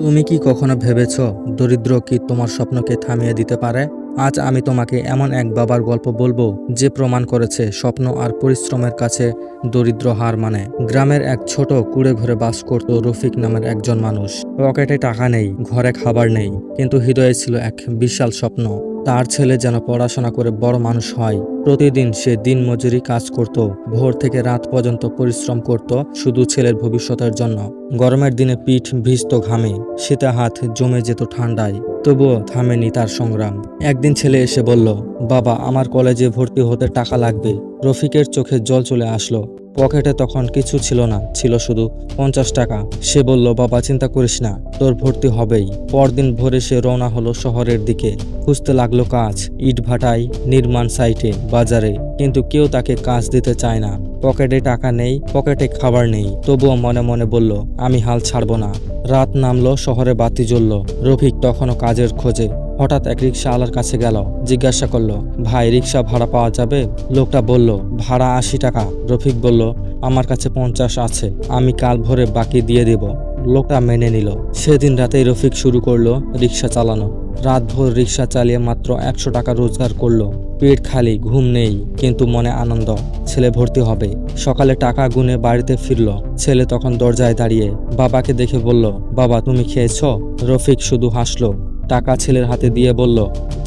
তুমি কি কখনো ভেবেছ, দরিদ্র কি তোমার স্বপ্নকে থামিয়ে দিতে পারে? আজ আমি তোমাকে এমন এক বাবার গল্প বলব, যে প্রমাণ করেছে স্বপ্ন আর পরিশ্রমের কাছে দরিদ্র হার মানে। গ্রামের এক ছোট কুড়ে ঘরে বাস করত রফিক নামের একজন মানুষ। পকেটে টাকা নেই, ঘরে খাবার নেই, কিন্তু হৃদয়ে ছিল এক বিশাল স্বপ্ন। তার ছেলে যেন পড়াশোনা করে বড় মানুষ হয় প্রতিদিন সে দিন মজুরি কাজ করত, ভোর থেকে রাত পর্যন্ত পরিশ্রম করত শুধু ছেলের ভবিষ্যতের জন্য। গরমের দিনে পিঠ ভিজত ঘামে, শীতে হাত জমে যেত ঠান্ডায়, তবুও থামেনি তার সংগ্রাম। একদিন ছেলে এসে বলল, বাবা, আমার কলেজে ভর্তি হতে টাকা লাগবে। রফিকের চোখে জল চলে আসলো। পকেটে তখন কিছু ছিল না, ছিল শুধু পঞ্চাশ টাকা। সে বলল, বাবা, চিন্তা করিস না, তোর ভর্তি হবেই। পরদিন ভোরে সে রওনা হলো শহরের দিকে। খুঁজতে লাগল কাজ ইট ভাটায় নির্মাণ সাইটে। বাজারে, কিন্তু কেউ তাকে কাজ দিতে চায় না। পকেটে টাকা নেই, পকেটে খাবার নেই। তবুও মনে মনে বলল, আমি হাল ছাড়বো না। রাত নামলো, শহরে বাতি জ্বললো। রফিক তখনও কাজের খোঁজে। হঠাৎ এক রিক্সাওয়ালার কাছে গেল। জিজ্ঞাসা করল, ভাই রিক্সা ভাড়া পাওয়া যাবে? লোকটা বলল, ভাড়া আশি টাকা। রফিক বলল, আমার কাছে পঞ্চাশ আছে। আমি কাল ভোরে বাকি দিয়ে দেব। লোকটা মেনে নিল। সেদিন রাতেই রফিক শুরু করল রিক্সা চালানো। রাত ভোর রিক্সা চালিয়ে মাত্র একশো টাকা রোজগার করল। পেট খালি, ঘুম নেই, কিন্তু মনে আনন্দ। ছেলে ভর্তি হবে। সকালে টাকা গুনে বাড়িতে ফিরল। ছেলে তখন দরজায় দাঁড়িয়ে বাবাকে দেখে বলল, বাবা, তুমি খেয়েছ? রফিক শুধু হাসলো। টাকা ছেলের হাতে দিয়ে বলল,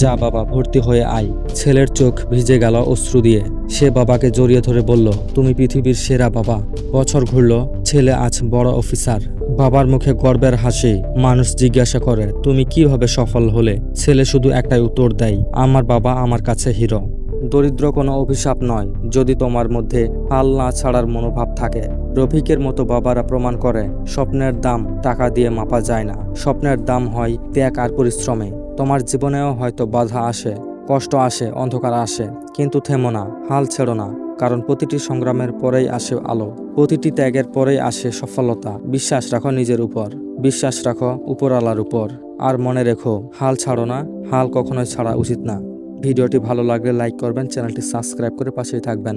যা বাবা, ভর্তি হয়ে আয়। ছেলের চোখ ভিজে গেল অশ্রু দিয়ে। সে বাবাকে জড়িয়ে ধরে বলল, তুমি পৃথিবীর সেরা বাবা। বছর ঘুরল, ছেলে আজ বড় অফিসার। বাবার মুখে গর্বের হাসি, মানুষ জিজ্ঞাসা করে, তুমি কীভাবে সফল হলে? ছেলে শুধু একটাই উত্তর দেয়, আমার বাবা আমার কাছে হিরো। দরিদ্র কোনো অভিশাপ নয়, যদি তোমার মধ্যে হাল না ছাড়ার মনোভাব থাকে। রফিকের মতো বাবারা প্রমাণ করে, স্বপ্নের দাম টাকা দিয়ে মাপা যায় না। স্বপ্নের দাম হয় ত্যাগ আর পরিশ্রমে। তোমার জীবনেও হয়তো বাধা আসে, কষ্ট আসে, অন্ধকার আসে। কিন্তু থেমো না, হাল ছেড়ো না, কারণ প্রতিটি সংগ্রামের পরেই আসে আলো। প্রতিটি ত্যাগের পরেই আসে সফলতা। বিশ্বাস রাখো নিজের উপর। বিশ্বাস রাখো উপরওয়ালার উপর। আর মনে রেখো, হাল ছাড়ো না, হাল কখনোই ছাড়া উচিত না। ভিডিওটি ভালো লাগলে লাইক করবেন চ্যানেলটি সাবস্ক্রাইব করে পাশেই থাকবেন।